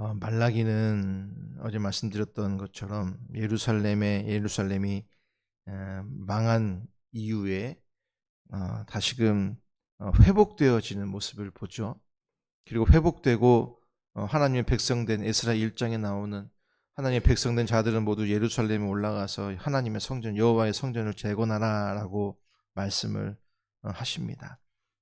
어, 말라기는 어제 말씀드렸던 것처럼 예루살렘의 예루살렘이 에, 망한 이후에 어, 다시금 어, 회복되어지는 모습을 보죠. 그리고 회복되고 어, 하나님의 백성된 에스라 1장에 나오는 하나님의 백성된 자들은 모두 예루살렘에 올라가서 하나님의 성전 여호와의 성전을 재건하라라고 말씀을 어, 하십니다.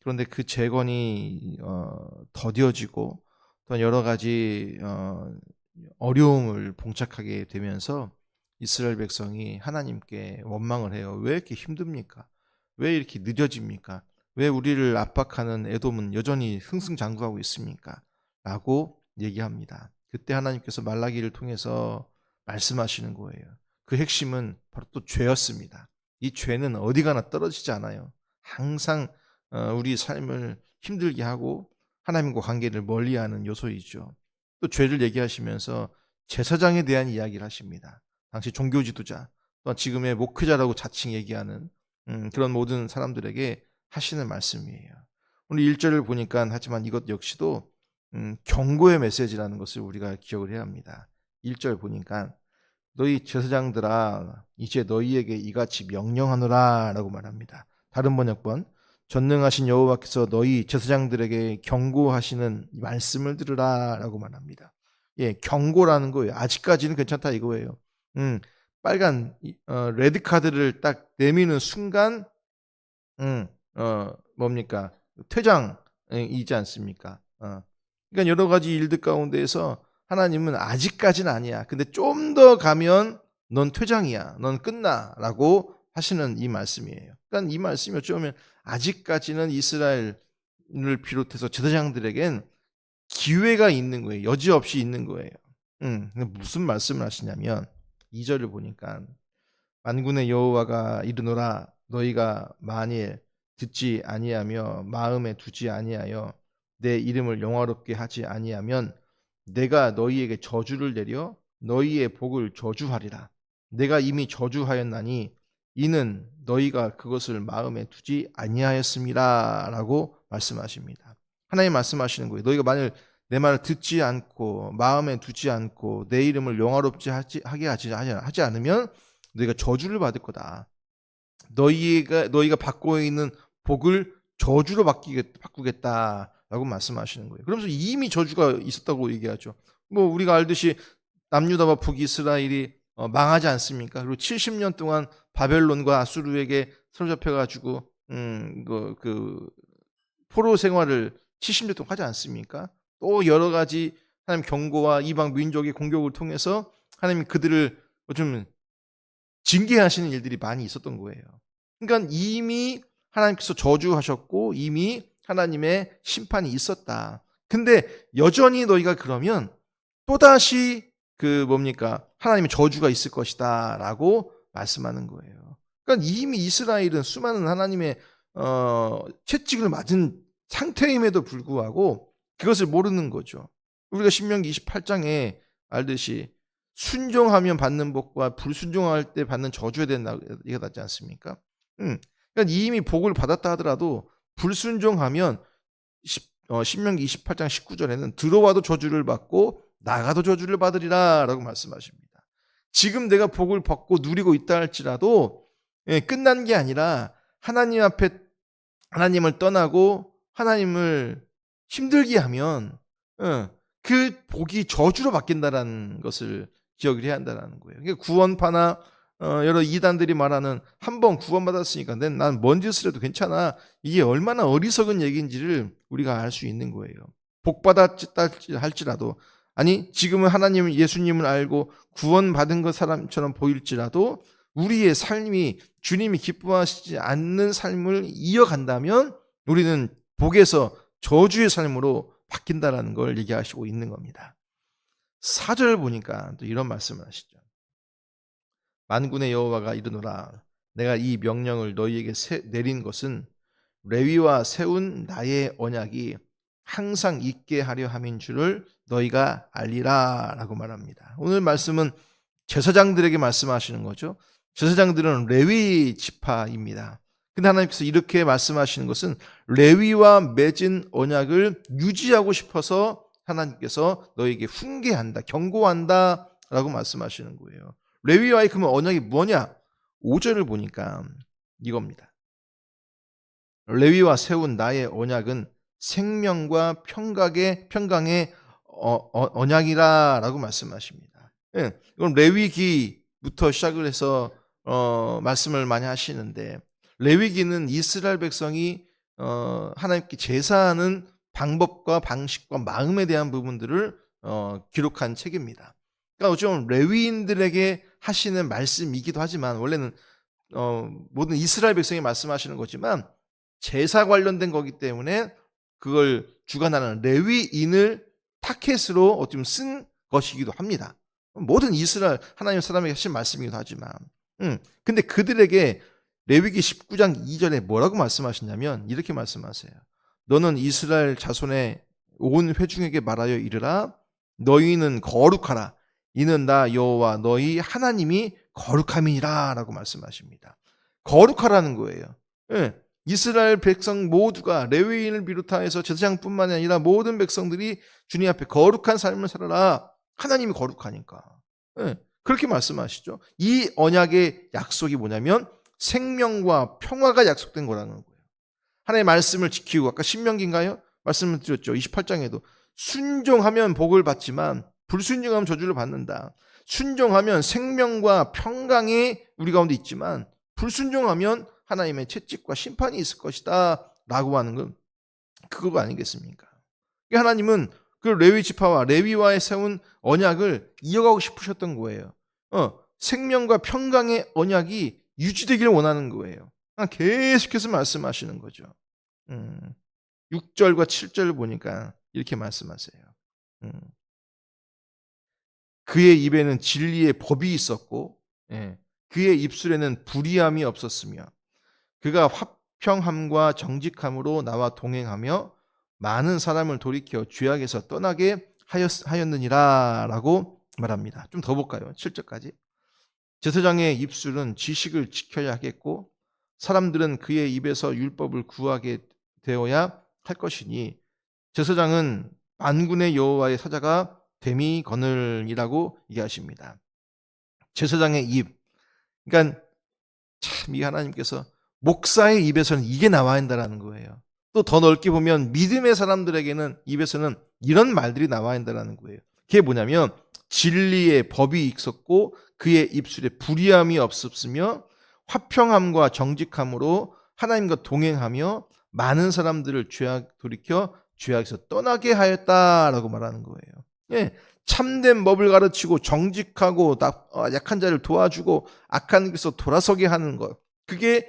그런데 그 재건이 어, 더뎌지고 또 여러 가지 어, 어려움을 봉착하게 되면서 이스라엘 백성이 하나님께 원망을 해요. 왜 이렇게 힘듭니까? 왜 이렇게 느려집니까? 왜 우리를 압박하는 에돔은 여전히 흥승장구하고 있습니까? 라고 얘기합니다. 그때 하나님께서 말라기를 통해서 말씀하시는 거예요. 그 핵심은 바로 또 죄였습니다. 이 죄는 어디 가나 떨어지지 않아요. 항상 어, 우리 삶을 힘들게 하고 하나님과 관계를 멀리하는 요소이죠. 또 죄를 얘기하시면서 제사장에 대한 이야기를 하십니다. 당시 종교 지도자, 또 지금의 목회자라고 자칭 얘기하는 음, 그런 모든 사람들에게 하시는 말씀이에요. 오늘 1절을 보니까 하지만 이것 역시도 음, 경고의 메시지라는 것을 우리가 기억을 해야 합니다. 1절 보니까 너희 제사장들아 이제 너희에게 이같이 명령하노라 라고 말합니다. 다른 번역본 전능하신 여호와께서 너희 제사장들에게 경고하시는 말씀을 들으라 라고 말합니다. 예, 경고라는 거예요. 아직까지는 괜찮다 이거예요. 음, 빨간 어, 레드 카드를 딱 내미는 순간 음, 어, 뭡니까? 퇴장이지 않습니까? 어. 그러니까 여러 가지 일들 가운데에서 하나님은 아직까지는 아니야. 근데 좀 더 가면 넌 퇴장이야. 넌 끝나라고 하시는 이 말씀이에요. 그러니까 이 말씀이 어쩌면 아직까지는 이스라엘을 비롯해서 제사장들에겐 기회가 있는 거예요. 여지없이 있는 거예요. 음, 무슨 말씀을 하시냐면 2절을 보니까 만군의 여호와가 이르노라 너희가 만일 듣지 아니하며 마음에 두지 아니하여 내 이름을 영화롭게 하지 아니하면 내가 너희에게 저주를 내려 너희의 복을 저주하리라. 내가 이미 저주하였나니 이는 너희가 그것을 마음에 두지 아니하였음이라라고 말씀하십니다. 하나님 말씀하시는 거예요. 너희가 만일 내 말을 듣지 않고 마음에 두지 않고 내 이름을 영화롭지 하게 하지, 하지 않으면 너희가 저주를 받을 거다. 너희가 너희가 받고 있는 복을 저주로 바뀌겠, 바꾸겠다 라고 말씀하시는 거예요. 그러면서 이미 저주가 있었다고 얘기하죠. 뭐 우리가 알듯이 남유다와 북이스라엘이 어, 망하지 않습니까? 그리고 70년 동안 바벨론과 아수르에게 사로잡혀 가지고 음, 그, 그 포로 생활을 70년 동안 하지 않습니까? 또 여러 가지 하나님 경고와 이방 민족의 공격을 통해서 하나님 그들을 좀 징계하시는 일들이 많이 있었던 거예요. 그러니까 이미 하나님께서 저주하셨고 이미 하나님의 심판이 있었다. 근데 여전히 너희가 그러면 또다시 그 뭡니까? 하나님의 저주가 있을 것이다 라고 말씀하는 거예요. 그러니까 이미 이스라엘은 수많은 하나님의 어, 채찍을 맞은 상태임에도 불구하고 그것을 모르는 거죠. 우리가 신명기 28장에 알듯이 순종하면 받는 복과 불순종할 때 받는 저주에 얘기가 나지 않습니까? 음. 그러니까 이미 복을 받았다 하더라도 불순종하면 어, 신명기 28장 19절에는 들어와도 저주를 받고 나가도 저주를 받으리라 라고 말씀하십니다. 지금 내가 복을 받고 누리고 있다 할지라도 예, 끝난 게 아니라 하나님 앞에 하나님을 떠나고 하나님을 힘들게 하면 예, 그 복이 저주로 바뀐다라는 것을 기억을 해야 한다는 거예요. 그러니까 구원파나 어, 여러 이단들이 말하는 한 번 구원받았으니까 난뭔 짓을 해도 괜찮아. 이게 얼마나 어리석은 얘기인지를 우리가 알 수 있는 거예요. 복 받았다 할지라도 아니 지금은 하나님 예수님을 알고 구원받은 것 사람처럼 보일지라도 우리의 삶이 주님이 기뻐하시지 않는 삶을 이어간다면 우리는 복에서 저주의 삶으로 바뀐다라는 걸 얘기하시고 있는 겁니다. 사절 보니까 또 이런 말씀을 하시죠. 만군의 여호와가 이르노라 내가 이 명령을 너희에게 내린 것은 레위와 세운 나의 언약이 항상 있게 하려 함인 줄을 너희가 알리라 라고 말합니다. 오늘 말씀은 제사장들에게 말씀하시는 거죠. 제사장들은 레위 지파입니다. 근데 하나님께서 이렇게 말씀하시는 것은 레위와 맺은 언약을 유지하고 싶어서 하나님께서 너에게 훈계한다, 경고한다 라고 말씀하시는 거예요. 레위와의 그러면 언약이 뭐냐? 5절을 보니까 이겁니다. 레위와 세운 나의 언약은 생명과 평강의 평강의 어, 어, 언약이라라고 말씀하십니다. 예, 이건 레위기부터 시작을 해서 어, 말씀을 많이 하시는데 레위기는 이스라엘 백성이 어, 하나님께 제사하는 방법과 방식과 마음에 대한 부분들을 어, 기록한 책입니다. 그러니까 좀 레위인들에게 하시는 말씀이기도 하지만 원래는 어, 모든 이스라엘 백성이 말씀하시는 거지만 제사 관련된 거기 때문에 그걸 주관하는 레위인을 타켓으로 보면 쓴 것이기도 합니다. 모든 이스라엘 하나님 사람에게 하신 말씀이기도 하지만, 음, 근데 그들에게 레위기 19장 2절에 뭐라고 말씀하시냐면 이렇게 말씀하세요. 너는 이스라엘 자손의 온 회중에게 말하여 이르라. 너희는 거룩하라. 이는 나 여호와 너희 하나님이 거룩함이니라라고 말씀하십니다. 거룩하라는 거예요. 예. 이스라엘 백성 모두가 레위인을 비롯하여서 제사장뿐만 아니라 모든 백성들이 주님 앞에 거룩한 삶을 살아라. 하나님이 거룩하니까. 예. 그렇게 말씀하시죠. 이 언약의 약속이 뭐냐면 생명과 평화가 약속된 거라는 거예요. 하나님의 말씀을 지키고 아까 신명기인가요? 말씀을 드렸죠. 28장에도 순종하면 복을 받지만 불순종하면 저주를 받는다. 순종하면 생명과 평강이 우리 가운데 있지만 불순종하면 하나님의 채찍과 심판이 있을 것이다. 라고 하는 건 그거 아니겠습니까? 하나님은 그 레위 지파와 레위와의 세운 언약을 이어가고 싶으셨던 거예요. 어, 생명과 평강의 언약이 유지되기를 원하는 거예요. 계속해서 말씀하시는 거죠. 음, 6절과 7절을 보니까 이렇게 말씀하세요. 음, 그의 입에는 진리의 법이 있었고, 예, 그의 입술에는 불의함이 없었으며, 그가 화평함과 정직함으로 나와 동행하며 많은 사람을 돌이켜 죄악에서 떠나게 하였, 하였 느니라 라고 말합니다. 좀 더 볼까요? 7절까지. 제사장의 입술은 지식을 지켜야 하겠고 사람들은 그의 입에서 율법을 구하게 되어야 할 것이니 제사장은 만군의 여호와의 사자가 됨이 거늘이라고 얘기하십니다. 제사장의 입. 그러니까 참 이 하나님께서 목사의 입에서는 이게 나와야 한다는 거예요. 또 더 넓게 보면 믿음의 사람들에게는 입에서는 이런 말들이 나와야 한다는 거예요. 그게 뭐냐면 진리의 법이 있었고 그의 입술에 불의함이 없었으며 화평함과 정직함으로 하나님과 동행하며 많은 사람들을 죄악 돌이켜 죄악에서 떠나게 하였다라고 말하는 거예요. 예, 참된 법을 가르치고 정직하고 어, 약한 자를 도와주고 악한 길에서 돌아서게 하는 것. 그게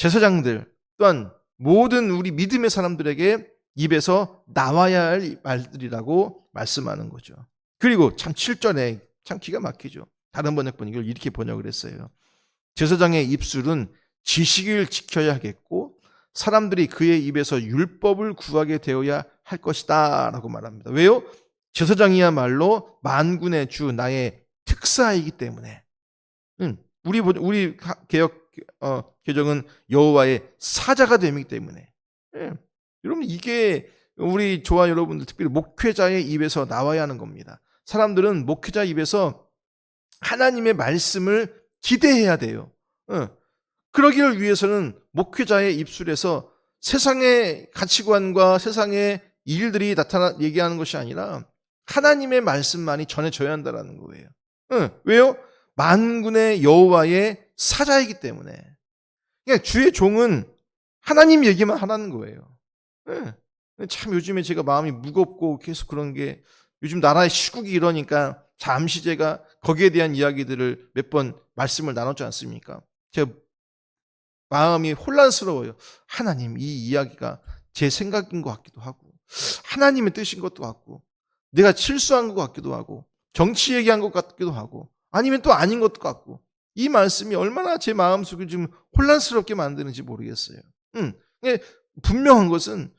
제사장들 또한 모든 우리 믿음의 사람들에게 입에서 나와야 할 말들이라고 말씀하는 거죠. 그리고 참 7절에 참 기가 막히죠. 다른 번역본 이걸 이렇게 번역을 했어요. 제사장의 입술은 지식을 지켜야 하겠고 사람들이 그의 입에서 율법을 구하게 되어야 할 것이다 라고 말합니다. 왜요? 제사장이야말로 만군의 주 나의 특사이기 때문에 우리 우리 개혁 어, 개정은 여호와의 사자가 되기 때문에 예. 여러분 이게 우리 조화 여러분들 특별히 목회자의 입에서 나와야 하는 겁니다. 사람들은 목회자 입에서 하나님의 말씀을 기대해야 돼요. 예. 그러기를 위해서는 목회자의 입술에서 세상의 가치관과 세상의 일들이 나타나 얘기하는 것이 아니라 하나님의 말씀만이 전해져야 한다는 거예요. 예. 왜요? 만군의 여호와의 사자이기 때문에. 그러니까 주의 종은 하나님 얘기만 하라는 거예요. 네. 참 요즘에 제가 마음이 무겁고 계속 그런 게 요즘 나라의 시국이 이러니까 잠시 제가 거기에 대한 이야기들을 몇 번 말씀을 나눴지 않습니까? 제가 마음이 혼란스러워요. 하나님, 이 이야기가 제 생각인 것 같기도 하고, 하나님의 뜻인 것도 같고, 내가 실수한 것 같기도 하고, 정치 얘기한 것 같기도 하고, 아니면 또 아닌 것도 같고, 이 말씀이 얼마나 제 마음속을 좀 혼란스럽게 만드는지 모르겠어요. 음, 분명한 것은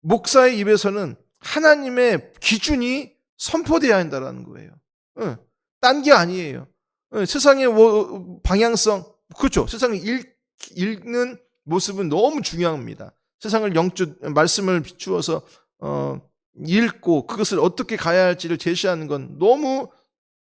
목사의 입에서는 하나님의 기준이 선포돼야 한다는 거예요. 음, 딴게 아니에요. 음, 세상의 방향성, 그렇죠. 세상을 읽는 모습은 너무 중요합니다. 세상을 영적 말씀을 비추어서 어, 읽고 그것을 어떻게 가야 할지를 제시하는 건 너무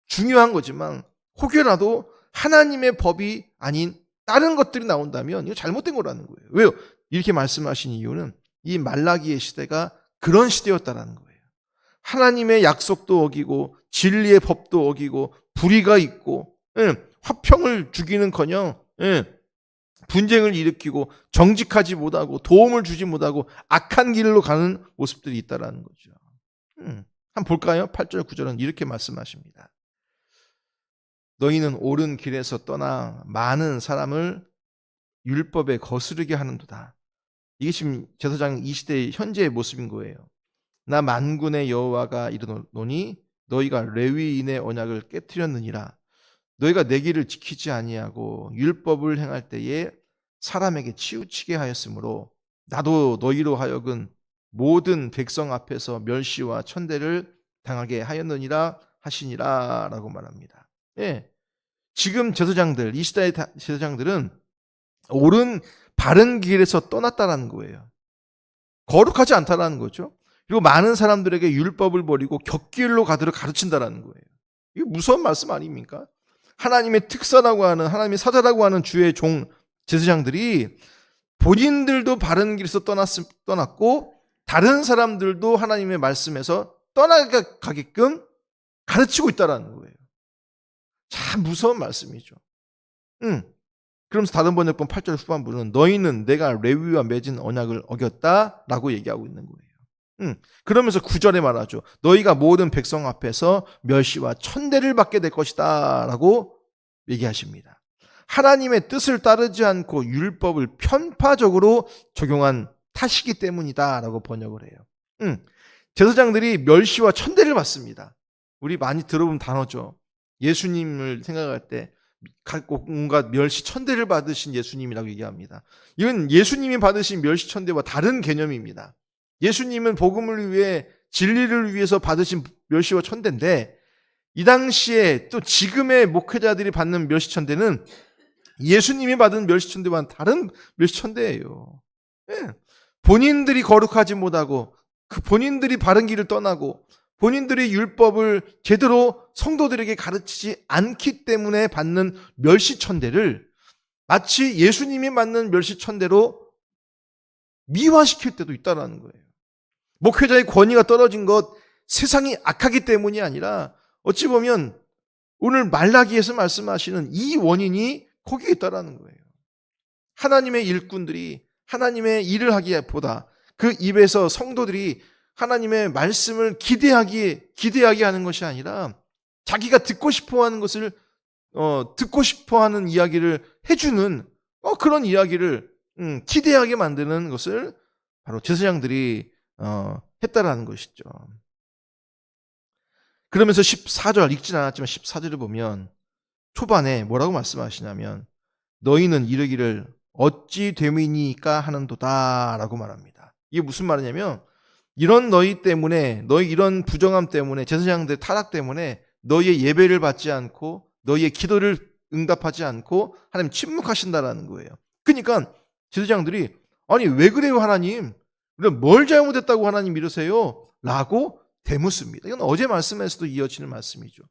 중요한 거지만 혹여라도 하나님의 법이 아닌 다른 것들이 나온다면 이거 잘못된 거라는 거예요. 왜요? 이렇게 말씀하신 이유는 이 말라기의 시대가 그런 시대였다라는 거예요. 하나님의 약속도 어기고 진리의 법도 어기고 불의가 있고 예, 화평을 주기는커녕 예, 분쟁을 일으키고 정직하지 못하고 도움을 주지 못하고 악한 길로 가는 모습들이 있다라는 거죠. 음, 한번 볼까요? 8절 9절은 이렇게 말씀하십니다. 너희는 옳은 길에서 떠나 많은 사람을 율법에 거스르게 하는도다. 이게 지금 제사장 이 시대의 현재의 모습인 거예요. 나 만군의 여호와가 이르노니 너희가 레위인의 언약을 깨뜨렸느니라. 너희가 내 길을 지키지 아니하고 율법을 행할 때에 사람에게 치우치게 하였으므로 나도 너희로 하여금 모든 백성 앞에서 멸시와 천대를 당하게 하였느니라 하시니라라고 말합니다. 예. 지금 제사장들 이 시대의 다- 제사장들은 옳은 바른 길에서 떠났다라는 거예요. 거룩하지 않다라는 거죠. 그리고 많은 사람들에게 율법을 버리고 격길로 가도록 가르친다라는 거예요. 이게 무서운 말씀 아닙니까? 하나님의 특사라고 하는 하나님의 사자라고 하는 주의 종 제사장들이 본인들도 바른 길에서 떠났, 떠났고 다른 사람들도 하나님의 말씀에서 떠나가게끔 가르치고 있다라는 거예요. 참 무서운 말씀이죠. 응. 그러면서 다른 번역본 8절 후반부는 너희는 내가 레위와 맺은 언약을 어겼다라고 얘기하고 있는 거예요. 응. 그러면서 9절에 말하죠. 너희가 모든 백성 앞에서 멸시와 천대를 받게 될 것이다라고 얘기하십니다. 하나님의 뜻을 따르지 않고 율법을 편파적으로 적용한 탓이기 때문이다라고 번역을 해요. 응. 제사장들이 멸시와 천대를 받습니다. 우리 많이 들어본 단어죠. 예수님을 생각할 때 갖고 온갖 멸시 천대를 받으신 예수님이라고 얘기합니다. 이건 예수님이 받으신 멸시 천대와 다른 개념입니다. 예수님은 복음을 위해 진리를 위해서 받으신 멸시와 천대인데 이 당시에 또 지금의 목회자들이 받는 멸시 천대는 예수님이 받은 멸시 천대와는 다른 멸시 천대예요. 예. 본인들이 거룩하지 못하고 그 본인들이 바른 길을 떠나고 본인들이 율법을 제대로 성도들에게 가르치지 않기 때문에 받는 멸시천대를 마치 예수님이 받는 멸시천대로 미화시킬 때도 있다라는 거예요. 목회자의 권위가 떨어진 것 세상이 악하기 때문이 아니라 어찌 보면 오늘 말라기에서 말씀하시는 이 원인이 거기에 있다라는 거예요. 하나님의 일꾼들이 하나님의 일을 하기보다 그 입에서 성도들이 하나님의 말씀을 기대하기에 기대하게 하는 것이 아니라 자기가 듣고 싶어 하는 것을 어, 듣고 싶어 하는 이야기를 해주는 어, 그런 이야기를 음, 기대하게 만드는 것을 바로 제사장들이 어, 했다라는 것이죠. 그러면서 14절 읽진 않았지만 14절을 보면 초반에 뭐라고 말씀하시냐면 너희는 이르기를 어찌 됨이니까 하는도다 라고 말합니다. 이게 무슨 말이냐면 이런 너희 때문에 너희 이런 부정함 때문에 제사장들 타락 때문에 너희의 예배를 받지 않고 너희의 기도를 응답하지 않고 하나님 침묵하신다라는 거예요. 그러니까 제사장들이 아니 왜 그래요 하나님? 우리가 뭘 잘못했다고 하나님 이러세요? 라고 대묻습니다. 이건 어제 말씀에서도 이어지는 말씀이죠.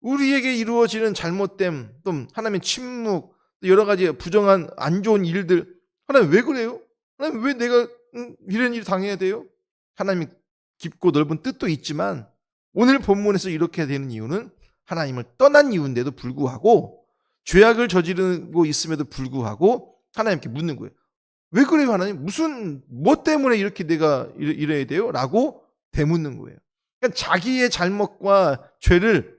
우리에게 이루어지는 잘못됨, 또 하나님의 침묵, 또 여러 가지 부정한 안 좋은 일들 하나님 왜 그래요? 하나님 왜 내가 음, 이런 일 당해야 돼요? 하나님 깊고 넓은 뜻도 있지만 오늘 본문에서 이렇게 되는 이유는 하나님을 떠난 이유인데도 불구하고 죄악을 저지르고 있음에도 불구하고 하나님께 묻는 거예요. 왜 그래요, 하나님? 무슨 뭐 때문에 이렇게 내가 이래- 이래야 돼요? 라고 되묻는 거예요. 그러니까 자기의 잘못과 죄를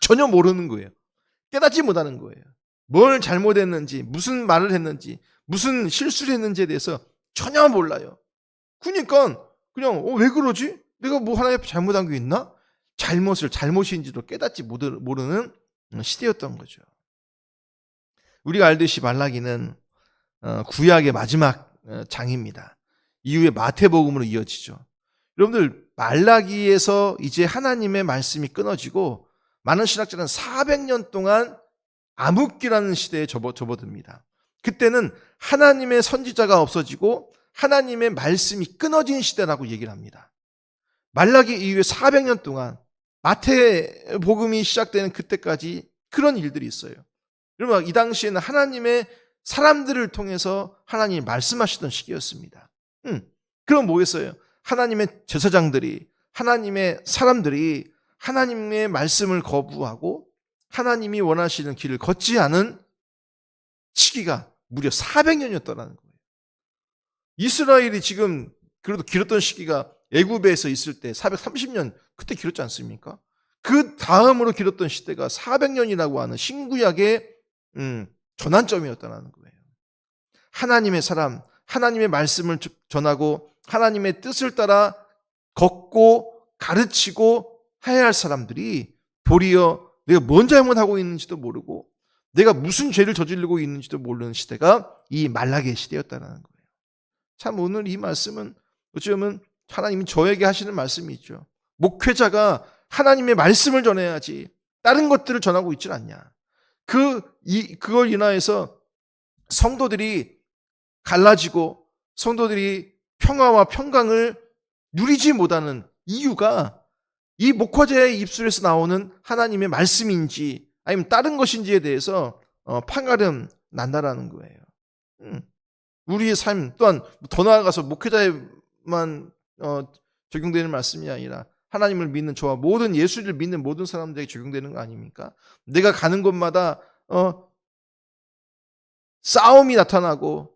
전혀 모르는 거예요. 깨닫지 못하는 거예요. 뭘 잘못했는지, 무슨 말을 했는지, 무슨 실수를 했는지에 대해서 전혀 몰라요. 그러니까 그냥 어, 왜 그러지? 내가 뭐 하나님 앞에 잘못한 게 있나? 잘못을 잘못인지도 깨닫지 모르- 모르는 시대였던 거죠. 우리가 알듯이 말라기는 어, 구약의 마지막 어, 장입니다. 이후에 마태복음으로 이어지죠. 여러분들 말라기에서 이제 하나님의 말씀이 끊어지고 많은 신학자는 400년 동안 암흑기라는 시대에 접어, 접어듭니다. 그때는 하나님의 선지자가 없어지고 하나님의 말씀이 끊어진 시대라고 얘기를 합니다. 말라기 이후에 400년 동안 마태 복음이 시작되는 그때까지 그런 일들이 있어요. 여러분 이 당시에는 하나님의 사람들을 통해서 하나님이 말씀하시던 시기였습니다. 음, 그럼 뭐겠어요? 하나님의 제사장들이 하나님의 사람들이 하나님의 말씀을 거부하고 하나님이 원하시는 길을 걷지 않은 시기가 무려 400년이었다는 거예요. 이스라엘이 지금 그래도 길었던 시기가 애굽에서 있을 때 430년 그때 길었지 않습니까? 그 다음으로 길었던 시대가 400년이라고 하는 신구약의 음, 전환점이었다는 거예요. 하나님의 사람, 하나님의 말씀을 전하고 하나님의 뜻을 따라 걷고 가르치고 해야 할 사람들이 도리어 내가 뭔 잘못하고 있는지도 모르고 내가 무슨 죄를 저지르고 있는지도 모르는 시대가 이 말라기의 시대였다는 거예요. 참 오늘 이 말씀은 어쩌면 하나님이 저에게 하시는 말씀이 있죠. 목회자가 하나님의 말씀을 전해야지 다른 것들을 전하고 있질 않냐. 그, 이, 그걸 인하여서 성도들이 갈라지고 성도들이 평화와 평강을 누리지 못하는 이유가 이 목화자의 입술에서 나오는 하나님의 말씀인지 아니면 다른 것인지에 대해서 어, 판가름 난다라는 거예요. 음. 우리의 삶 또한 더 나아가서 목회자에만 어, 적용되는 말씀이 아니라 하나님을 믿는 저와 모든 예수를 믿는 모든 사람들에게 적용되는 거 아닙니까? 내가 가는 곳마다 어, 싸움이 나타나고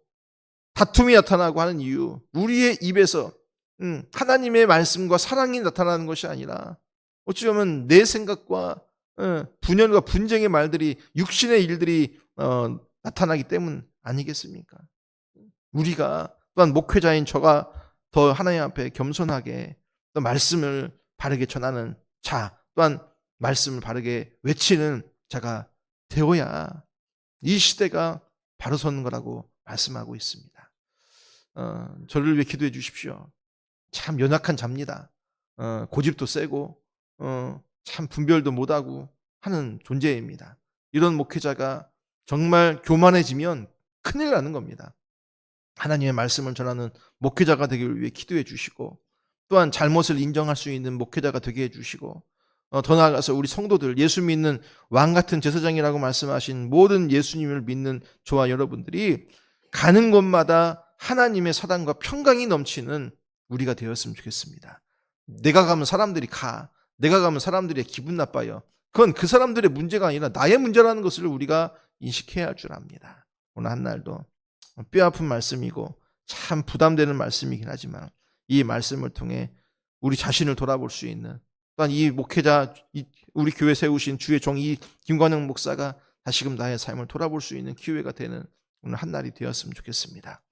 다툼이 나타나고 하는 이유 우리의 입에서 음, 하나님의 말씀과 사랑이 나타나는 것이 아니라 어찌 보면 내 생각과 어, 분열과 분쟁의 말들이 육신의 일들이 어, 나타나기 때문 아니겠습니까? 우리가 또한 목회자인 저가 더 하나님 앞에 겸손하게 또 말씀을 바르게 전하는 자 또한 말씀을 바르게 외치는 자가 되어야 이 시대가 바로 서는 거라고 말씀하고 있습니다. 어, 저를 위해 기도해 주십시오. 참 연약한 자입니다. 어, 고집도 세고 어, 참 분별도 못하고 하는 존재입니다. 이런 목회자가 정말 교만해지면 큰일 나는 겁니다. 하나님의 말씀을 전하는 목회자가 되기를 위해 기도해 주시고 또한 잘못을 인정할 수 있는 목회자가 되게 해 주시고 어, 더 나아가서 우리 성도들 예수 믿는 왕 같은 제사장이라고 말씀하신 모든 예수님을 믿는 저와 여러분들이 가는 곳마다 하나님의 사랑과 평강이 넘치는 우리가 되었으면 좋겠습니다. 내가 가면 사람들이 가. 내가 가면 사람들이 기분 나빠요. 그건 그 사람들의 문제가 아니라 나의 문제라는 것을 우리가 인식해야 할 줄 압니다. 오늘 한날도 뼈 아픈 말씀이고 참 부담되는 말씀이긴 하지만 이 말씀을 통해 우리 자신을 돌아볼 수 있는 또한 이 목회자 우리 교회 세우신 주의 종 이 김관영 목사가 다시금 나의 삶을 돌아볼 수 있는 기회가 되는 오늘 한 날이 되었으면 좋겠습니다.